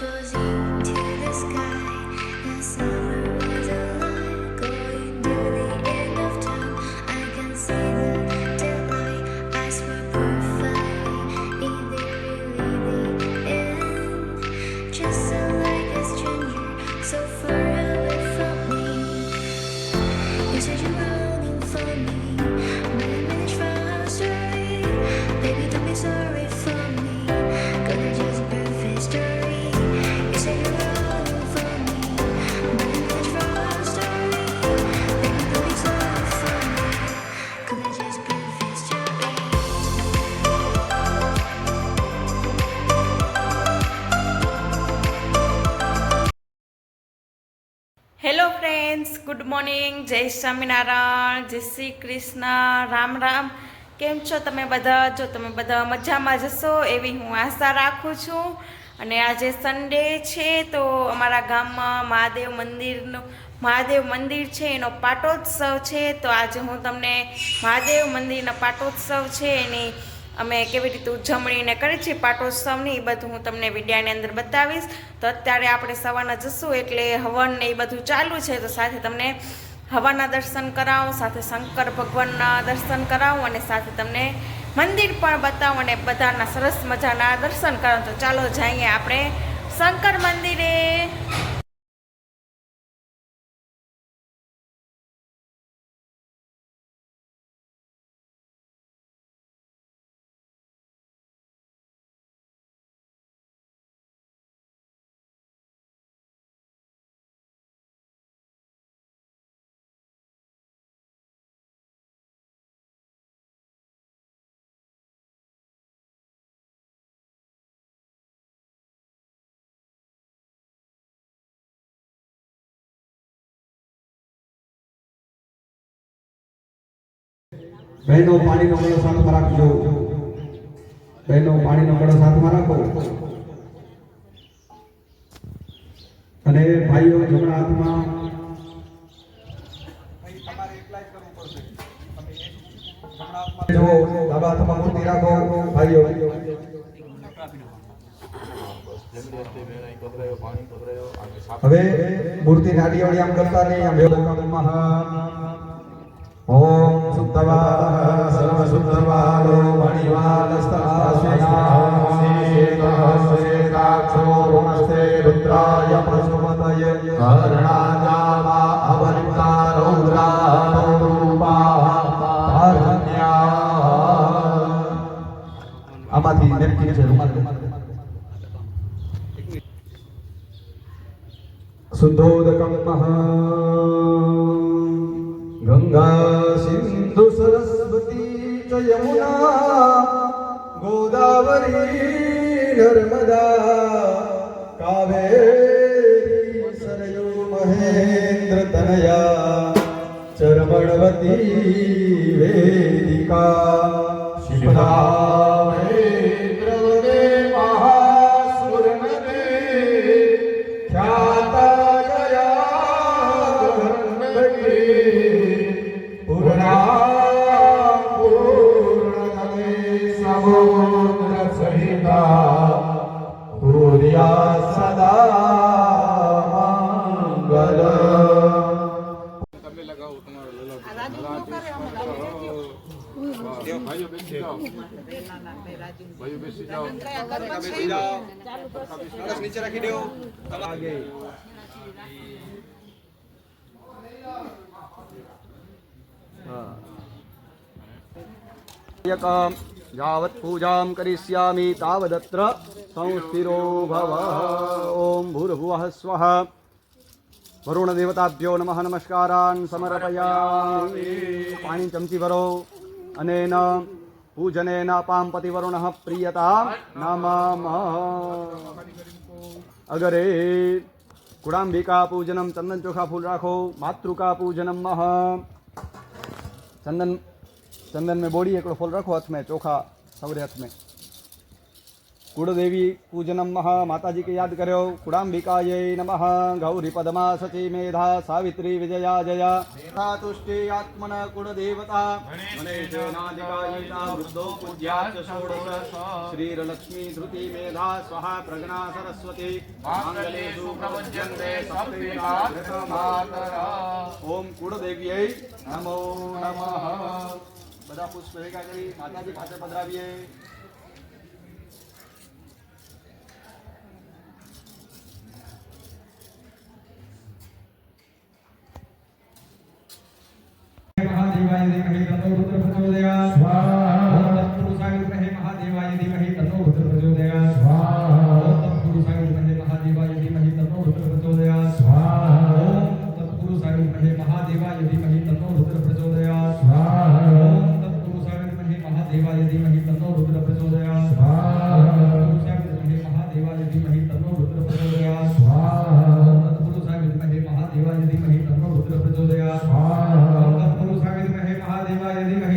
muffles to the sky. Good morning Jai Swaminarayan Jai Shri Krishna Ram Ram કેમ છો તમે બધા? જો તમે બધા મજામાં જશો, એવી હું આશા રાખું છું. અને આજે સન્ડે છે, તો અમારા ગામમાં મહાદેવ મંદિરનું, મહાદેવ મંદિર છે, એનો પાટોત્સવ છે. તો આજે હું તમને મહાદેવ મંદિરના પાટોત્સવ છે, એની અમે કેવી રીતે ઉજવણીને કરી છીએ પાટોત્સવની, એ બધું હું તમને વિડીયાની અંદર બતાવીશ. તો અત્યારે આપણે સવારના જશું, એટલે હવન ને એ બધું ચાલુ છે, તો સાથે તમને હવાના દર્શન કરાવું, સાથે શંકર ભગવાનના દર્શન કરાવું, અને સાથે તમને મંદિર પણ બતાવું, અને બધાના સરસ મજાના દર્શન કરાવું. તો ચાલો જઈએ આપણે શંકર મંદિરે. બહેનો પાણીનો ગળો સાથમાં રાખજો. બહેનો પાણીનો ગળો સાથમાં રાખો. અને ભાઈઓ, જમણા હાથમાં. હવે મૂર્તિ નાડી વાળી આમ કરતા નહીં, આમ યોગમાં ઓમ શુદ્ધવા સર્વ શુદ્ધવાલો મણિવાલસ્તરાશ્વેતાક્ષો ઋણસ્તે રુદ્રાય પશુમતય કર્ણાજાવા યમુના ગોદાવરી નર્મદા કાવેરી સરયુ મહેન્દ્ર તનયા ચરમણવતી વેદિકા ભાઈઓ બેસી જાઓ. નીચે રાખી દો એકમ યાવત પૂજામ કરિષ્યામિ તાવદત્ર સંસ્થિરો ભવ. ઓમ ભૂર્ભુવઃ સ્વઃ. વરુણ દેવતાભ્યો નમઃ નમસ્કારાન સમર્પયામિ પાણી ચમચી ભરો. અનેન पूजनेन पांपतिवरुण प्रियता। नम। अगरे कुड़ाम्बिका पूजनम चंदन चोखा फूल राखो मातृका पूजनम मह। चंदन चंदन में बोड़ी एक फूल रखो हथ में, चोखा, सवरे हथ में। કુળદેવી પૂજનમ માતાજી કે યાદ કર્યો કુડાંબિકાય નમઃ ગૌરી પદમા સતી મેધા સાવિત્રી વિજયા જયા તુષ્ટિ આત્મન કુળદેવતા વૃદ્ધો પૂજ્યા ષોડશ શ્રીરલક્ષ્મી ધૃતિ મેધા સ્વહા પ્રજ્ઞા સરસ્વતી ઓમ કુળદેવ્યય નમો નમઃ બધા પુષ્પ ભેગા કરી માતાજી પાસે પધરાવીએ శ్రీమహేంద్రోదయ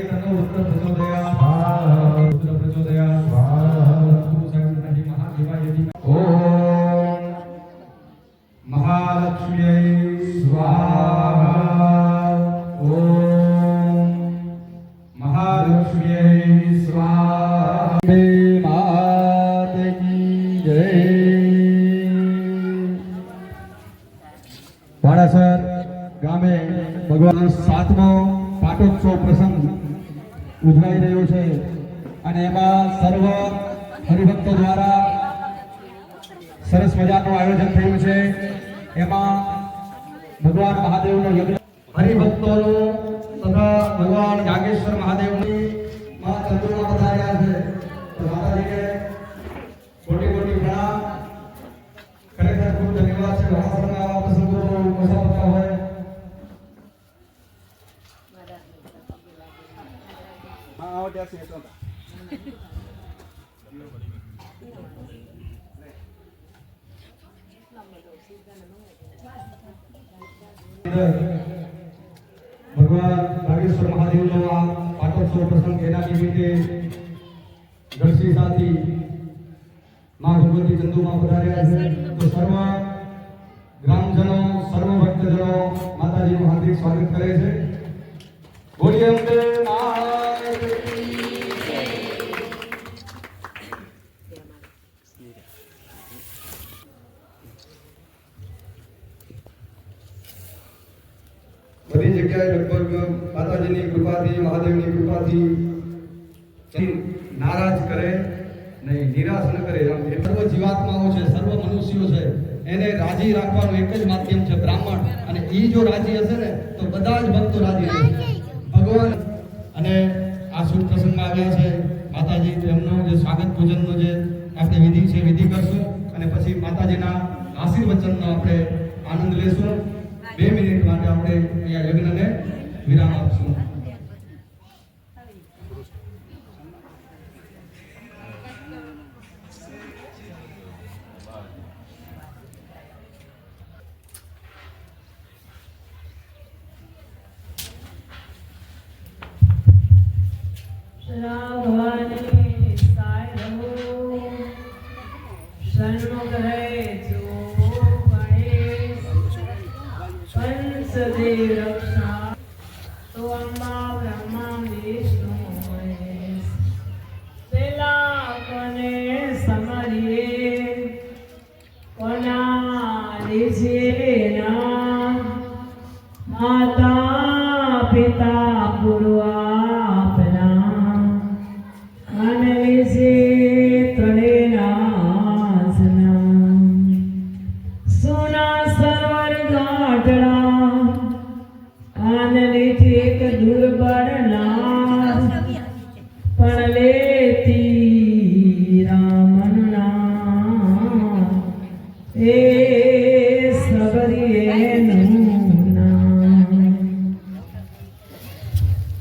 సంగీతంలో ఉత్తమ ఉదయ હરિભક્તોનું ચંદુમાં પધાર્યા છે તો સર્વ ગ્રામજનો સર્વ ભક્તજનો માતાજીનું હાર્દિક સ્વાગત કરે છે બોલીએ અંબે માત કી બધી જગ્યાએ લગભગ માતાજીની કૃપાથી મહાદેવની કૃપાથી નારાજ કરે નહીં નિરાશ ન કરે. આમ સર્વ જીવાત્માઓ છે, સર્વ મનુષ્યો છે, એને રાજી રાખવાનું એક જ માધ્યમ છે બ્રાહ્મણ. અને એ જો રાજી હશે ને, તો બધા જ ભક્તો રાજી રહેશે ભગવાન અને આ શુભ પ્રસંગમાં આવ્યા છે. માતાજી એમનો જે સ્વાગત પૂજનનો જે આપણે વિધિ છે, વિધિ કરશું. અને પછી માતાજીના આશીર્વચનનો આપણે આનંદ લેશું. બે મિનિટ માટે આપણે અહીંયા યજ્ઞને વિરામ આપશું.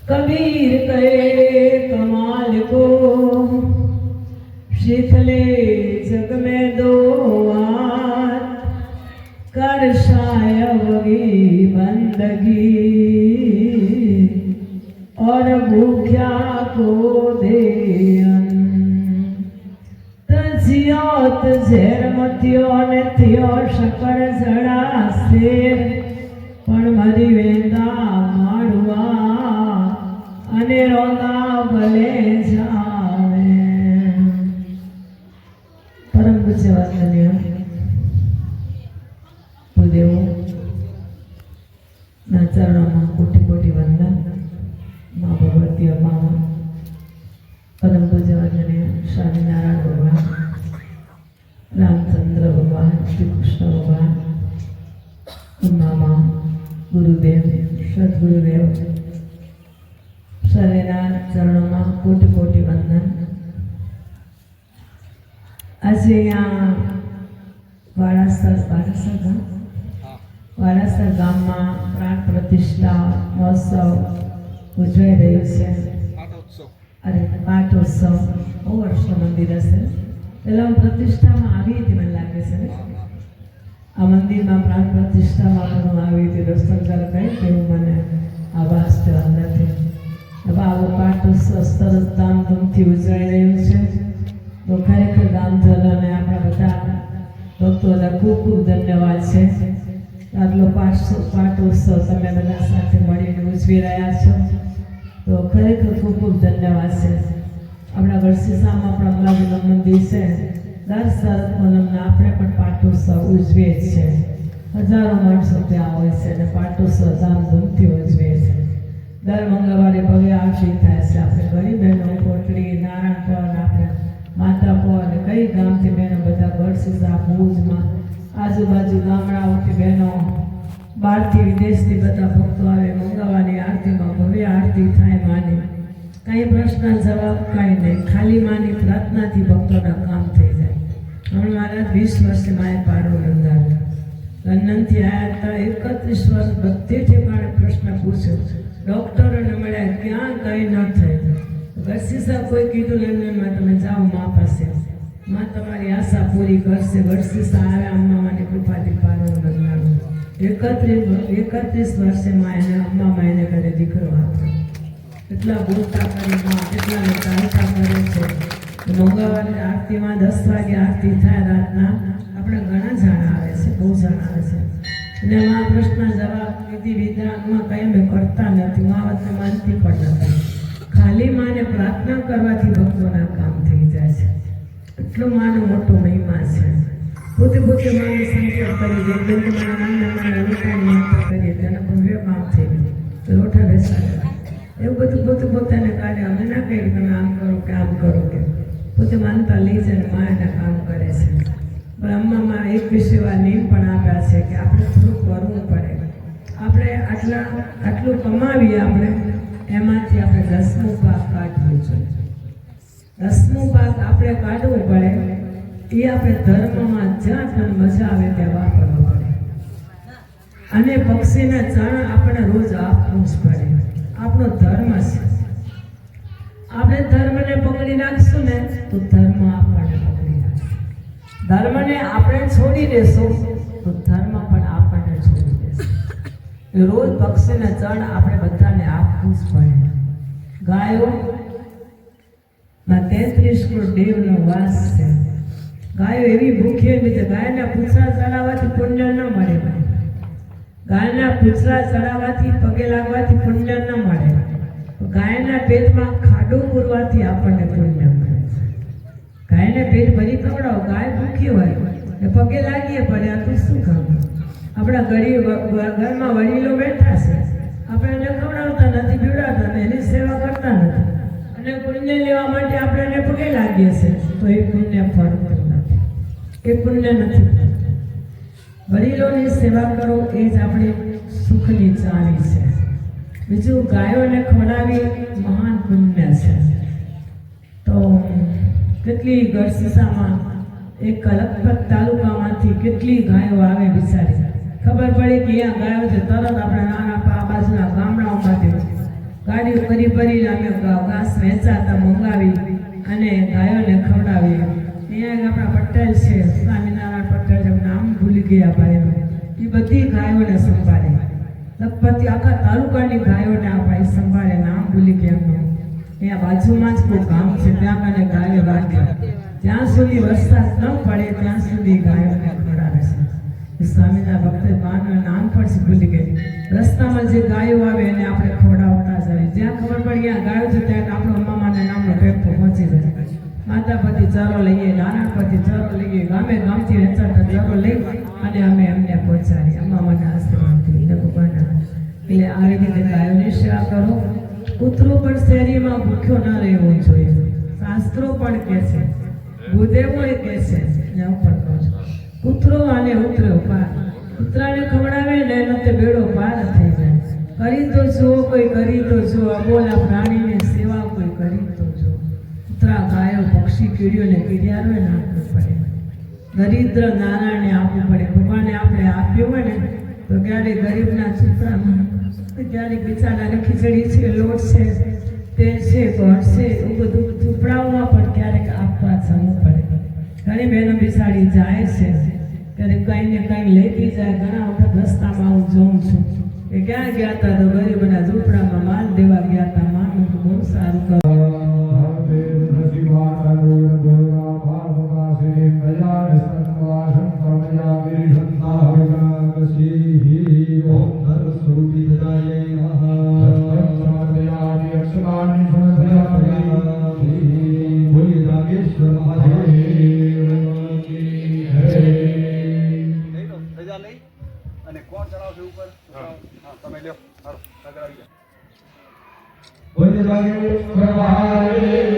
कबीर करे कमाल को शीतले जग में दो हाथ कर शायवगी बंदगी और भूख्या को दे अन्न तजी મોત ઝેર મથ્યો ને થયો શક્કર જડા ભૂદેવો ના ચરણોમાં કોટી કોટી વંદન. મા ભગવતી અમામાં વંદનીય સ્વામિનારાયણ ભગવાન. રામચંદ્ર ભગવાન શ્રી કૃષ્ણ ભગવાન. ઉમામાં ગુરુદેવ, સદગુરુદેવ. સરેના ચરણોમાં કોટી કોટી વંદન. આજે અહીંયા વાડાસર વાડાસર ગામ ગામમાં પ્રાણ પ્રતિષ્ઠા મહોત્સવ ઉજવાઈ રહ્યો છે. અરે પાઠોત્સવ બહુ વર્ષનું મંદિર હશે. પહેલાં હું પ્રતિષ્ઠામાં આવી હતી મને લાગે છે. આ મંદિરમાં પ્રાણ પ્રતિષ્ઠામાં પણ હું આવી હતી. કરવા ગઈ તેવું મને આભાસ થયો અંદરથી હવે આવો પાટોત્સવ સરસ ધામધૂમથી ઉજવાઈ રહ્યો છે. તો ખરેખર ગામજનોને આપણા બધા ભક્તોને ખૂબ ખૂબ ધન્યવાદ છે. આટલો પાઠ પાટોત્સવ તમે બધા સાથે મળીને ઉજવી રહ્યા છો. તો ખરેખર ખૂબ ખૂબ ધન્યવાદ છે. આપણા ગઢસીસામાં પણ અમરાજીનું મંદિર છે. દર શરદ પૂનમના આપણે પણ પાટોત્સવ ઉજવીએ જ છે હજારો માણસો ત્યાં હોય છે અને પાટોત્સવ ધામધૂમથી ઉજવીએ છે દર મંગળવારે ભવ્ય આરતી થાય છે. આપણે ગરીબ બહેનો કોટડી નારાયણપુર આપણે માતાપુર અને કઈ ગામથી બહેનો બધા ગઢસીસા ભુજમાં આજુબાજુ ગામડાઓથી બહેનો, બહારથી વિદેશથી બધા ભક્તો આવે, મંગાવાની આરતીમાં ભવ્ય આરતી થાય માની. કાંઈ પ્રશ્ન જવાબ, કાંઈ નહીં. ખાલી માની પ્રાર્થનાથી ભક્તોના કામ થઈ જાય. હમણાં મારા વીસ વર્ષે માએ પાડો બંધાવ્યો લંડનથી આવ્યા હતા એકત્રીસ વર્ષ બધી ઠેકાણે પ્રશ્ન પૂછ્યો. ડૉક્ટરોને મળ્યા ક્યાં કંઈ ન થયું. વર્ષીસા કોઈ કીધું લંડનમાં તમે જાઓ મા પાસે. માં તમારી આશા પૂરી કરશે. વર્ષીસા આવ્યા માટે કૃપાથી પાડો બંધાવ્યો એકત્રીસ એકત્રીસ વર્ષે માં એને અમ્મામાં એને ઘરે દીકરો હતો એટલા બોલતા કરી માં એટલાને ચાલતા કરે છે. મંગળવારે આરતીમાં દસ વાગે આરતી થાય, રાતના આપણે ઘણા જણ આવે છે, બહુ જણા આવે છે. અને મા પ્રશ્ન જવાબ, વિધિ વિધાનમાં કંઈ અમે કરતા નથી, મા વચ્ચે માનતી પણ નથી. ખાલી માને પ્રાર્થના કરવાથી ભક્તોના કામ થઈ જાય છે. એટલો માનો મોટો મહિમા છે. પોતે પોતે માને સંકલ્પ કરી દે બેન તમારા નામના મારા કરીએ, તેના ભવ્ય થઈ ગયું લોઠા બેસાડે. એવું બધું પોતે પોતાને કાર્ય અમે ના કહીએ તમે આમ કરો કે આમ કરો કે. પોતે માનતા લઈ જાય માયાના કામ કરે છે. અમ્મામાં એક વિશે વાર નિયમ પણ આપ્યા છે કે આપણે થોડુંક કરવું પડે. આપણે આટલા, આટલું કમાવીએ આપણે, એમાંથી આપણે દસમું ભાગ કાઢવું જોઈએ. દસમું પાક આપણે કાઢવું પડે, એ આપણે ધર્મમાં જ્યાં પણ મજા આવે ત્યાં વાપરવું પડે. અને પક્ષીના ચણ આપણે રોજ આપવું જ પડે. આપણો ધર્મ છે. આપણે ધર્મને પકડી રાખશું ને, તો ધર્મ આપણને પકડી રાખશે. ધર્મને આપણે છોડી દેશું, તો ધર્મ પણ આપણને છોડી દેશે. રોજ પક્ષીને ચણ આપણે બધાને આપવું જ પડે. ગાયો ના તેત્રીસ વાસ છે. ગાયો એવી ભૂખી એવી છે ગાયના પૂછડા ચડાવવાથી પુણ્ય ન મળે. ગાયના પૂછડા ચડાવવાથી પગે લાગવાથી પુણ્ય ન મળે. ગાયના પેટમાં ખાડો પૂરવાથી આપણને પુણ્ય મળે. ગાયને પેટ ભરી ખવડાવો, ગાય ભૂખી હોય ને પગે લાગીએ પડે, આ તું શું કામ? આપણા ગરીબ ઘરમાં વડીલો બેઠા છે. આપણે એને ખવડાવતા નથી, પીવડાવતા એની સેવા અને પુણ્ય લેવા માટે આપણે પગે લાગીએ છે. તો એ પુણ્ય ફળ એ પુણ્ય નથી. વડીલોની સેવા કરો એ જ આપણી સુખની ચાવી છે. બીજું ગાયોને ખવડાવી મહાન પુણ્ય છે. તો કેટલી ગરસીસામાં એક કલકપત તાલુકામાંથી કેટલી ગાયો આવે બિચારી. ખબર પડી કે અહીંયા ગાયો છે, તરત આપણે નાના પા બાજુના ગામડાઓમાંથી ગાડીઓ ફરી કરીને અમે ઘાસ વેચાતા મંગાવી અને ગાયોને ખવડાવી અહીંયા આપણા પટેલ છે, સ્વામિનારાયણ પટેલ છે નામ ભૂલી ગયા ભાઈનું એ બધી ગાયોને સંભાળે. લગભગ આખા તાલુકાની ગાયોને આ ભાઈ સંભાળે, નામ ભૂલી ગયા એમનું. અહીંયા બાજુમાં જ કોઈ ગામ છે, ત્યાં મને ગાયો રાખ્યા જ્યાં સુધી વરસાદ ન પડે, ત્યાં સુધી ગાયોને ખવડાવે છે. સ્વામીના ભક્ત માનું નામ પણ ભૂલી ગઈ. રસ્તામાં જે ગાયો આવે, એને ખબર ગાયો છે, ત્યાં આપણો મામાના નામનો ટેમ્પો પહોંચી જાય માતા પરથી ચારો લઈએ પરથી ચારો લઈએ, ગામે ગામથી વેચાતા ચારો લઈ અને અમે એમને પહોંચાડીએ અમામાના આશ્રમથી ભગવાનના એટલે આ રીતે ગાયોની સેવા કરો. કૂતરો પણ શેરીમાં ભૂખ્યો ન રહેવો જોઈએ. શાસ્ત્રો પણ કહે છે ભૂદેવો એ કહે છે હું પણ કહું છું. કૂતરો અને ઉતરો પાર કૂતરાને ખવડાવે ને એનો તે બેડો કરી તો જુઓ, કોઈ કરી તો જુઓ. અબોલા પ્રાણીને સેવા કોઈ કરી તો જુઓ. કૂતરા, ગાયો, પક્ષી, કીડીઓને કીડિયારોએ નાખવું પડે. દરિદ્ર નારાયણને આપવું પડે. ભગવાને આપણે આપ્યું હોય ને, તો ક્યારે ગરીબના છોકરામાં ક્યારેક બિચારાને ખીચડી છે, લોટ છે, તેલ છે ગોળ છે, એવું બધું ઝૂંપડાઓમાં પણ ક્યારેક આપવા જવું પડે. ઘણી બહેનો બિચારી જાય છે. ત્યારે કંઈ ને કંઈ લેતી જાય. ઘણા વખત રસ્તામાં હું જોઉં છું. કે ક્યાં ગયા હતા તો ગરીબના ઝૂંપડામાં માલ દેવા ગયા હતા માનું બહુ સારું કરો सदगुरु प्रभाए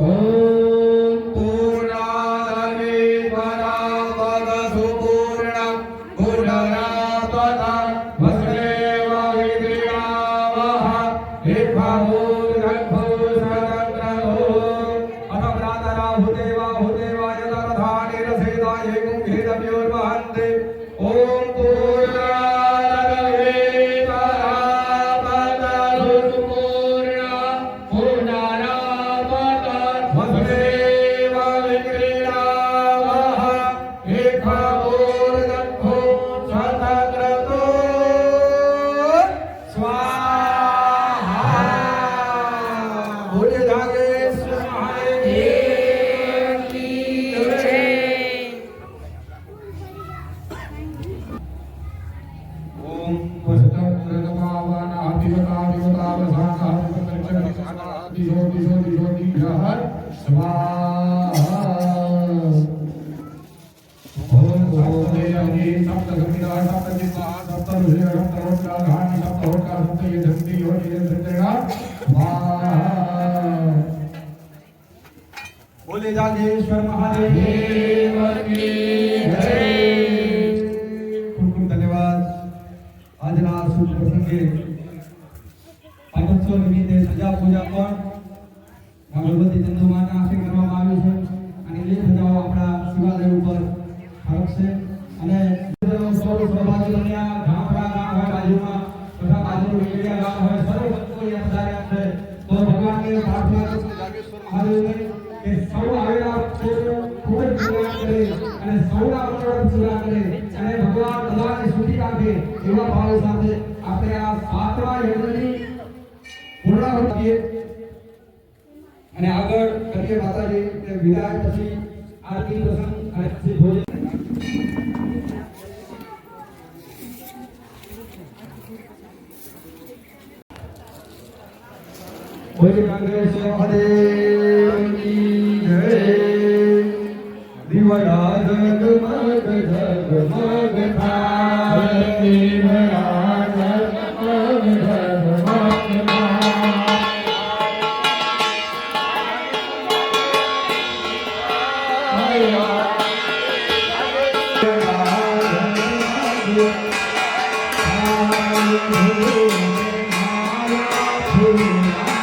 ઓમ ખૂબ ખૂબ ધન્યવાદ. આજના શુભ પ્રસંગે પાટોત્સવ નિમિત્તે પૂજા પણ ભગવતી ચંદ્રમાના આશરે કરવામાં આવી છે. અને એ સજાઓ આપણા શિવાલય ઉપર ફરકશે. અને માતાજી એટલે વિદાય પછી આરતી પ્રસંગ અને પછી ભોજન બોલે કાંગ્રેસ મહાદેવ કી જય દીવડા જગમગ જગમગ થાય Senhor.